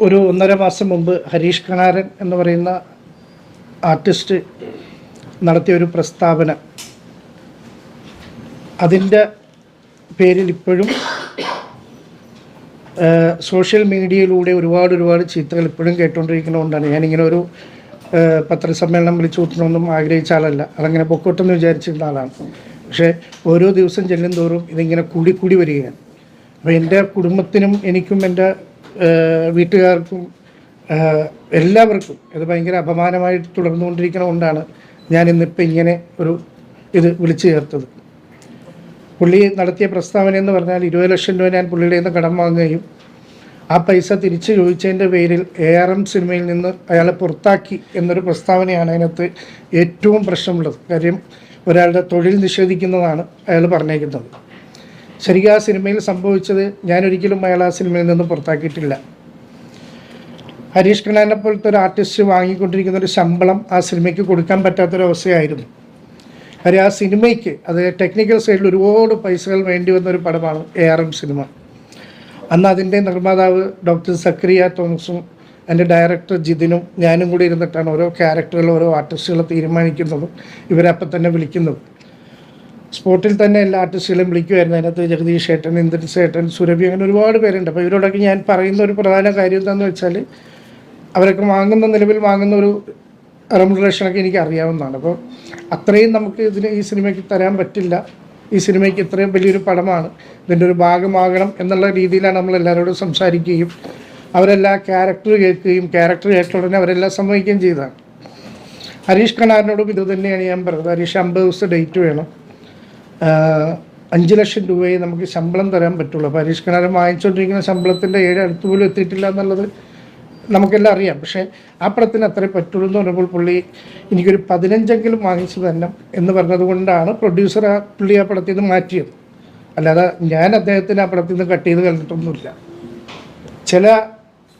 ഒരു ഒന്നര മാസം മുമ്പ് ഹരീഷ് കണാരൻ എന്ന് പറയുന്ന ആർട്ടിസ്റ്റ് നടത്തിയ ഒരു പ്രസ്താവന. അതിന്റെ പേരിൽ ഇപ്പോഴും സോഷ്യൽ മീഡിയയിലൂടെ ഒരുപാട് ഒരുപാട് ചീത്തകൾ ഇപ്പോഴും കേട്ടുകൊണ്ടിരിക്കുന്നതുകൊണ്ടാണ്. ഞാനിങ്ങനെ ഒരു പത്രസമ്മേളനം വിളിച്ചു കൂട്ടണമെന്നും ആഗ്രഹിച്ച ആളല്ല. അതങ്ങനെ പൊക്കോട്ടെന്ന് വിചാരിച്ചിരുന്ന ആളാണ്. പക്ഷേ ഓരോ ദിവസം ചെല്ലും തോറും ഇതിങ്ങനെ കൂടി കൂടി വരികയാണ്. അപ്പോൾ എന്റെ കുടുംബത്തിനും എനിക്കും എന്റെ വീട്ടുകാർക്കും എല്ലാവർക്കും ഇത് ഭയങ്കര അപമാനമായിട്ട് തുടർന്നുകൊണ്ടിരിക്കണതുകൊണ്ടാണ് ഞാൻ ഇന്നിപ്പോൾ ഇങ്ങനെ ഒരു ഇത് വിളിച്ചു ചേർത്തത്. പുള്ളി നടത്തിയ പ്രസ്താവന എന്ന് പറഞ്ഞാൽ ഇരുപത് ലക്ഷം രൂപ ഞാൻ പുള്ളിയുടെ നിന്ന് കടം വാങ്ങുകയും ആ പൈസ തിരിച്ചു ചോദിച്ചതിന്റെ പേരിൽ എ ആർ എം സിനിമയിൽ നിന്ന് അയാളെ പുറത്താക്കി എന്നൊരു പ്രസ്താവനയാണ് അതിനകത്ത് ഏറ്റവും പ്രശ്നമുള്ളത്. കാര്യം ഒരാളുടെ തൊഴിൽ നിഷേധിക്കുന്നതാണ് അയാൾ പറഞ്ഞേക്കുന്നത്. ശരിക്കും ആ സിനിമയിൽ സംഭവിച്ചത് ഞാനൊരിക്കലും അയാൾ ആ സിനിമയിൽ നിന്ന് പുറത്താക്കിയിട്ടില്ല. ഹരീഷ് കണ്ണാനെ പോലത്തെ ഒരു ആർട്ടിസ്റ്റ് വാങ്ങിക്കൊണ്ടിരിക്കുന്ന ഒരു ശമ്പളം ആ സിനിമയ്ക്ക് കൊടുക്കാൻ പറ്റാത്തൊരവസ്ഥയായിരുന്നു കാര്യം ആ സിനിമയ്ക്ക് അത് ടെക്നിക്കൽ സൈഡിൽ ഒരുപാട് പൈസകൾ വേണ്ടി വന്ന ഒരു പടമാണ് എ ആർ എം സിനിമ. അന്ന് അതിന്റെ നിർമ്മാതാവ് ഡോക്ടർ സക്രിയ തോമസും എന്റെ ഡയറക്ടർ ജിതിനും ഞാനും കൂടി ഇരുന്നിട്ടാണ് ഓരോ ക്യാരക്ടറുകൾ ഓരോ ആർട്ടിസ്റ്റുകളെ തീരുമാനിക്കുന്നതും ഇവരപ്പം തന്നെ വിളിക്കുന്നതും. സ്പോട്ടിൽ തന്നെ എല്ലാ ആർട്ടിസ്റ്റുകളും വിളിക്കുമായിരുന്നു അതിനകത്ത് ജഗദീഷ് ഏട്ടൻ ഇന്ദ്രൻ ഏട്ടൻ സുരഭി അങ്ങനെ ഒരുപാട് പേരുണ്ട്. അപ്പോൾ ഇവരോടൊക്കെ ഞാൻ പറയുന്ന ഒരു പ്രധാന കാര്യം എന്താണെന്ന് വെച്ചാൽ അവരൊക്കെ വാങ്ങുന്ന നിലവിൽ വാങ്ങുന്ന ഒരു റെമുനറേഷനൊക്കെ എനിക്ക് അറിയാവുന്നതാണ്. അപ്പോൾ അത്രയും നമുക്ക് ഇതിന് ഈ സിനിമയ്ക്ക് തരാൻ പറ്റില്ല. ഈ സിനിമയ്ക്ക് ഇത്രയും വലിയൊരു പടമാണ്. ഇതിന്റെ ഒരു ഭാഗമാകണം എന്നുള്ള രീതിയിലാണ് നമ്മൾ എല്ലാവരോടും സംസാരിക്കുകയും അവരെല്ലാ ക്യാരക്ടർ കേൾക്കുകയും ക്യാരക്ടർ കേട്ട ഉടനെ അവരെല്ലാം സമ്മതിക്കുകയും ചെയ്തതാണ്. ഹരീഷ് കണാറിനോടും ഇത് തന്നെയാണ് ഞാൻ പറഞ്ഞത്. ഹരീഷ് അമ്പത് ദിവസത്തെ ഡേറ്റ് വേണം. അഞ്ച് ലക്ഷം രൂപയെ നമുക്ക് ശമ്പളം തരാൻ പറ്റുള്ളൂ. ഹരീഷ് വാങ്ങിച്ചുകൊണ്ടിരിക്കുന്ന ശമ്പളത്തിന്റെ ഏഴ് അടുത്ത് പോലും എത്തിയിട്ടില്ല എന്നുള്ളത് നമുക്കെല്ലാം അറിയാം. പക്ഷേ ആ പടത്തിന് അത്രേ പറ്റുള്ളൂ എന്ന് പറഞ്ഞപ്പോൾ പുള്ളി എനിക്കൊരു പതിനഞ്ചെങ്കിലും വാങ്ങിച്ചു തന്നെ എന്ന് പറഞ്ഞതുകൊണ്ടാണ് പ്രൊഡ്യൂസർ ആ പുള്ളി ആ പടത്തിൽ നിന്ന് മാറ്റിയത്. അല്ലാതെ ഞാൻ അദ്ദേഹത്തിന് ആ പടത്തിൽ നിന്ന് കട്ട് ചെയ്ത് കണ്ടിട്ടൊന്നുമില്ല ചില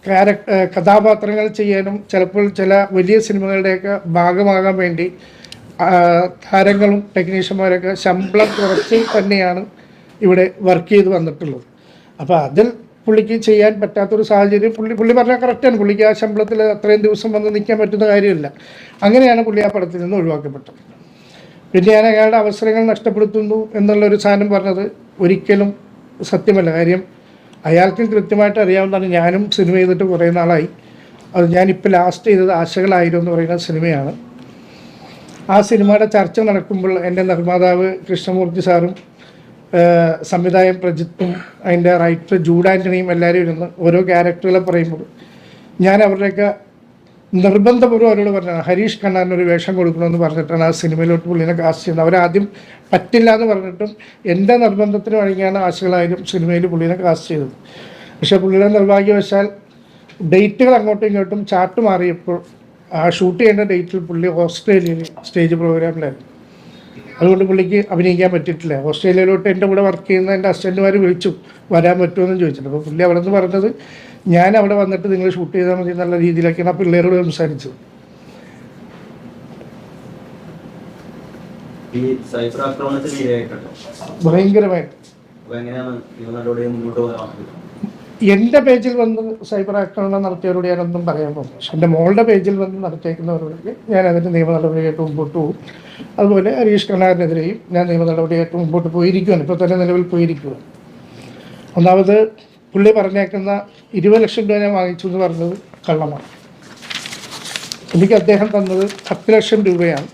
കാര കഥാപാത്രങ്ങൾ ചെയ്യാനും ചിലപ്പോൾ ചില വലിയ സിനിമകളുടെയൊക്കെ ഭാഗമാകാൻ വേണ്ടി താരങ്ങളും ടെക്നീഷ്യന്മാരൊക്കെ ശമ്പളം കുറച്ച് തന്നെയാണ് ഇവിടെ വർക്ക് ചെയ്ത് വന്നിട്ടുള്ളത്. അപ്പോൾ അതിൽ പുള്ളിക്ക് ചെയ്യാൻ പറ്റാത്തൊരു സാഹചര്യം പുള്ളി പുള്ളി പറഞ്ഞാൽ കറക്റ്റാണ്. പുള്ളിക്ക് ആ ശമ്പളത്തിൽ അത്രയും ദിവസം വന്ന് നിൽക്കാൻ പറ്റുന്ന കാര്യമില്ല. അങ്ങനെയാണ് പുള്ളി ആ പടത്തിൽ നിന്ന് ഒഴിവാക്കപ്പെട്ടത്. പിന്നെ ഞാൻ അയാളുടെ അവസരങ്ങൾ നഷ്ടപ്പെടുത്തുന്നു എന്നുള്ളൊരു സാധനം പറഞ്ഞത് ഒരിക്കലും സത്യമല്ല. കാര്യം അയാൾക്കും കൃത്യമായിട്ട് അറിയാവുന്നതാണ്. ഞാനും സിനിമ ചെയ്തിട്ട് കുറേ നാളായി. അത് ഞാനിപ്പോൾ ലാസ്റ്റ് ചെയ്തത് ആശകളായിരുന്നു എന്ന് പറയുന്ന സിനിമയാണ്. ആ സിനിമയുടെ ചർച്ച നടക്കുമ്പോൾ എന്റെ നിർമ്മാതാവ് കൃഷ്ണമൂർത്തി സാറും സംവിധായകൻ പ്രജിത്തും അതിന്റെ റൈറ്റർ ജൂഡ് ആന്റണിയും എല്ലാവരും ഇരുന്ന് ഓരോ ക്യാരക്ടറുകളെ പറയുമ്പോൾ ഞാൻ അവരുടെയൊക്കെ നിർബന്ധപൂർവം അവരോട് പറഞ്ഞാണ് ഹരീഷ് കണ്ണാൻ ഒരു വേഷം കൊടുക്കണമെന്ന് പറഞ്ഞിട്ടാണ് ആ സിനിമയിലോട്ട് പുള്ളിനെ കാസ്റ്റ് ചെയ്യുന്നത്. അവരാദ്യം പറ്റില്ല എന്ന് പറഞ്ഞിട്ടും എന്റെ നിർബന്ധത്തിന് വഴങ്ങിയാണ് ആശകളായാലും സിനിമയിൽ പുള്ളിനെ കാസ്റ്റ് ചെയ്തത്. പക്ഷേ പുള്ളിയുടെ നിർഭാഗ്യവശാൽ ഡേറ്റുകൾ അങ്ങോട്ടും ഇങ്ങോട്ടും ചാട്ട് മാറിയപ്പോൾ ആ ഷൂട്ട് ചെയ്യേണ്ട ഡേറ്റിൽ പുള്ളി ഓസ്ട്രേലിയയിൽ സ്റ്റേജ് പ്രോഗ്രാമിലായിരുന്നു അതുകൊണ്ട് പുള്ളിക്ക് അഭിനയിക്കാൻ പറ്റിയിട്ടില്ല. ഓസ്ട്രേലിയയിലോട്ട് എന്റെ കൂടെ വർക്ക് ചെയ്യുന്ന എന്റെ അസിസ്റ്റന്റുമാർ വിളിച്ചു വരാൻ പറ്റുമെന്ന് ചോദിച്ചിട്ട്. അപ്പോൾ പുള്ളി അവിടെ നിന്ന് പറഞ്ഞത് ഞാൻ അവിടെ വന്നിട്ട് നിങ്ങൾ ഷൂട്ട് ചെയ്താൽ മതി എന്നുള്ള രീതിയിലൊക്കെയാണ് ആ പിള്ളേരോട് സംസാരിച്ചത്. ഭയങ്കരമായിട്ട്. എന്റെ പേജിൽ വന്ന് സൈബർ ആക്രമണം നടത്തിയവരോട് ഒന്നും പറയാൻ പോകുന്നു പക്ഷെ എന്റെ മോളുടെ പേജിൽ വന്ന് നടത്തിയേക്കുന്നവരോട് ഞാൻ അതിന്റെ നിയമ നടപടിയായിട്ട് മുമ്പോട്ട് പോകും. അതുപോലെ ഹരീഷ് കണ്ണാറിനെതിരെയും ഞാൻ നിയമ നടപടിയായിട്ട് മുമ്പോട്ട് പോയിരിക്കുകയാണ് ഇപ്പോൾ തന്നെ നിലവിൽ പോയിരിക്കുകയാണ് ഒന്നാമത് പുള്ളി പറഞ്ഞേക്കുന്ന ഇരുപത് ലക്ഷം രൂപ ഞാൻ വാങ്ങിച്ചു എന്ന് പറഞ്ഞത് കള്ളമാണ്. എനിക്ക് അദ്ദേഹം തന്നത് പത്ത് ലക്ഷം രൂപയാണ്.